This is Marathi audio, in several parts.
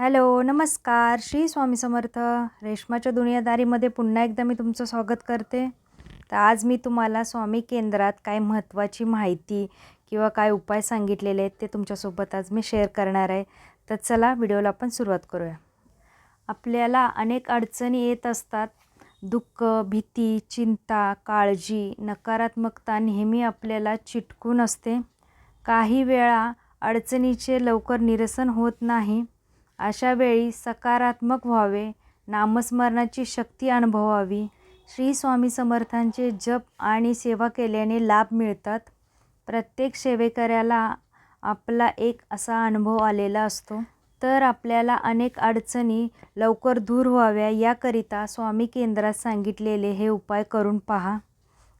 हॅलो नमस्कार. श्री स्वामी समर्थ. रेशमाच्या दुनियादारीमध्ये पुन्हा एकदा मी तुमचं स्वागत करते. तर आज मी तुम्हाला स्वामी केंद्रात काय महत्त्वाची माहिती किंवा काय उपाय सांगितलेले आहेत ते तुमच्यासोबत आज मी शेअर करणार आहे. तर चला व्हिडिओला आपण सुरुवात करूया. आपल्याला अनेक अडचणी येत असतात. दुःख भीती चिंता काळजी नकारात्मकता नेहमी आपल्याला चिटकून असते. काही वेळा अडचणीचे लवकर निरसन होत नाही. अशा वेळी सकारात्मक व्हावे नामस्मरणाची शक्ती अनुभवावी. श्री स्वामी समर्थांचे जप आणि सेवा केल्याने लाभ मिळतात. प्रत्येक सेवेकऱ्याला आपला एक असा अनुभव आलेला असतो. तर आपल्याला अनेक अडचणी लवकर दूर व्हाव्या याकरिता स्वामी केंद्रात सांगितलेले हे उपाय करून पहा.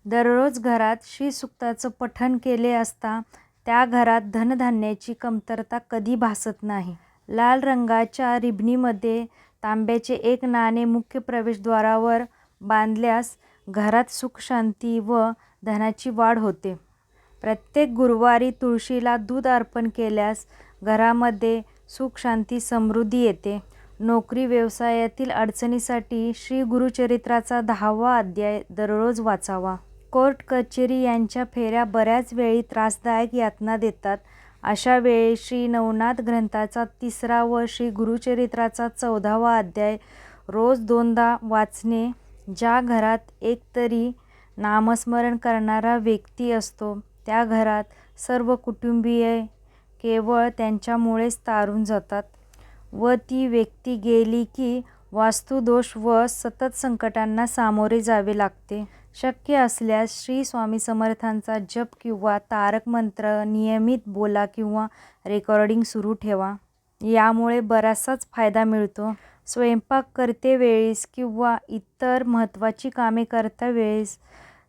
दररोज घरात श्रीसुक्ताचं पठण केले असता त्या घरात धनधान्याची कमतरता कधी भासत नाही. लाल रंगाच्या रिबनीमध्ये तांब्याचे एक नाणे मुख्य प्रवेशद्वारावर बांधल्यास घरात सुखशांती व धनाची वाढ होते. प्रत्येक गुरुवारी तुळशीला दूध अर्पण केल्यास घरामध्ये सुखशांती समृद्धी येते. नोकरी व्यवसायातील अडचणीसाठी श्री गुरुचरित्राचा दहावा अध्याय दररोज वाचावा. कोर्ट कचेरी यांच्या फेऱ्या बऱ्याच वेळी त्रासदायक यातना देतात. अशा वेळी श्री नवनाथ ग्रंथाचा तिसरा व श्री गुरुचरित्राचा चौदावा अध्याय रोज दोनदा वाचणे ज्या घरात एकतरी नामस्मरण करणारा व्यक्ती असतो त्या घरात सर्व कुटुंबीय केवळ त्यांच्यामुळेच तारून जातात व ती व्यक्ती गेली की वास्तुदोष व सतत संकटांना सामोरे जावे लागते. शक्य असल्यास श्री स्वामी समर्थांचा जप किंवा तारक मंत्र नियमित बोला किंवा रेकॉर्डिंग सुरू ठेवा. यामुळे बराचसाच फायदा मिळतो. स्वयंपाक करते वेळेस किंवा इतर महत्त्वाची कामे करता वेळेस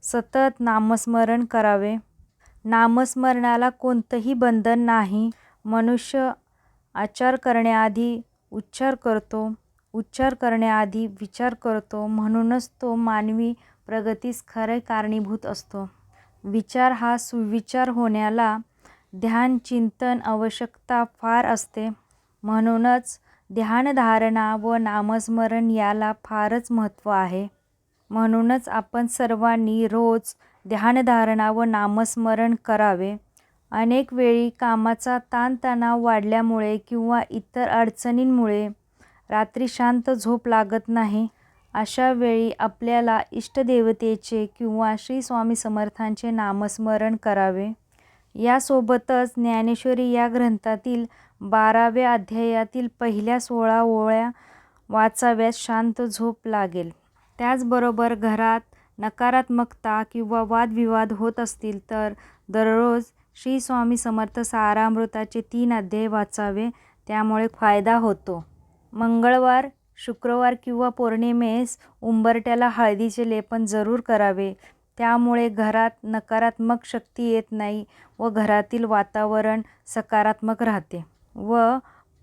सतत नामस्मरण करावे. नामस्मरणाला कोणतंही बंधन नाही. मनुष्य आचार करण्याआधी उच्चार करतो. उच्चार करण्याआधी विचार करतो म्हणूनच तो मानवी प्रगतीस खरे कारणीभूत असतो. विचार हा सुविचार होण्याला ध्यान चिंतन आवश्यकता फार असते. म्हणूनच ध्यानधारणा व नामस्मरण याला फारच महत्त्व आहे. म्हणूनच आपण सर्वांनी रोज ध्यानधारणा व नामस्मरण करावे. अनेक वेळी कामाचा ताणतणाव वाढल्यामुळे किंवा इतर अडचणींमुळे रात्री शांत झोप लागत नाही. अशा वेळी आपल्याला इष्टदेवतेचे किंवा श्री स्वामी समर्थांचे नामस्मरण करावे. यासोबतच ज्ञानेश्वरी या ग्रंथातील बाराव्या अध्यायातील पहिल्या सोळा ओळ्या वाचाव्यास शांत झोप लागेल. त्याचबरोबर घरात नकारात्मकता किंवा वादविवाद होत असतील तर दररोज श्री स्वामी समर्थ सारामृताचे तीन अध्याय वाचावे. त्यामुळे फायदा होतो. मंगळवार शुक्रवार किंवा पौर्णिमेस उंबरट्याला हळदीचे लेपन जरूर करावे. त्यामुळे घरात नकारात्मक शक्ती येत नाही व घरातील वातावरण सकारात्मक राहते व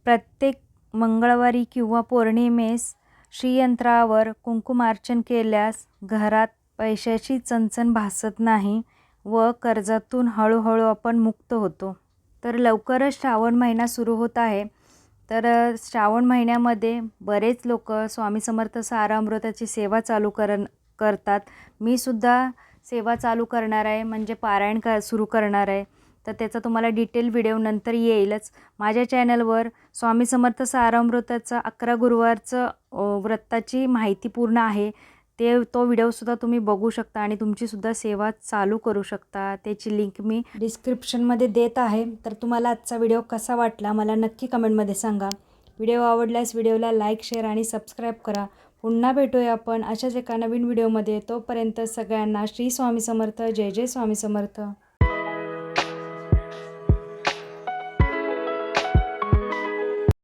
प्रत्येक मंगळवारी किंवा पौर्णिमेस श्रीयंत्रावर कुंकुमार्चन केल्यास घरात पैशाची चणचण भासत नाही व कर्जातून हळूहळू आपण मुक्त होतो. तर लवकरच श्रावण महिना सुरू होत आहे. तर श्रावण महिन्यामध्ये बरेच लोक स्वामी समर्थ सारामृताची सेवा चालू करन करतात. मी सुद्धा सेवा चालू करणार आहे म्हणजे पारायण क सुरू करणार आहे. तर त्याचा तुम्हाला डिटेल व्हिडिओ नंतर येईलच. माझ्या चॅनलवर स्वामी समर्थ सारामृताचं अकरा गुरुवारचं व्रताची माहिती पूर्ण आहे. ते तो व्हिडिओसुद्धा तुम्ही बघू शकता आणि तुमचीसुद्धा सेवा चालू करू शकता. त्याची लिंक मी डिस्क्रिप्शनमध्ये देत आहे. तर तुम्हाला आजचा व्हिडिओ कसा वाटला मला नक्की कमेंटमध्ये सांगा. व्हिडिओ आवडल्यास व्हिडिओला लाईक शेअर आणि सबस्क्राईब करा. पुन्हा भेटूया आपण अशाच एका नवीन व्हिडिओमध्ये तोपर्यंत सगळ्यांना श्री स्वामी समर्थ. जय जय स्वामी समर्थ.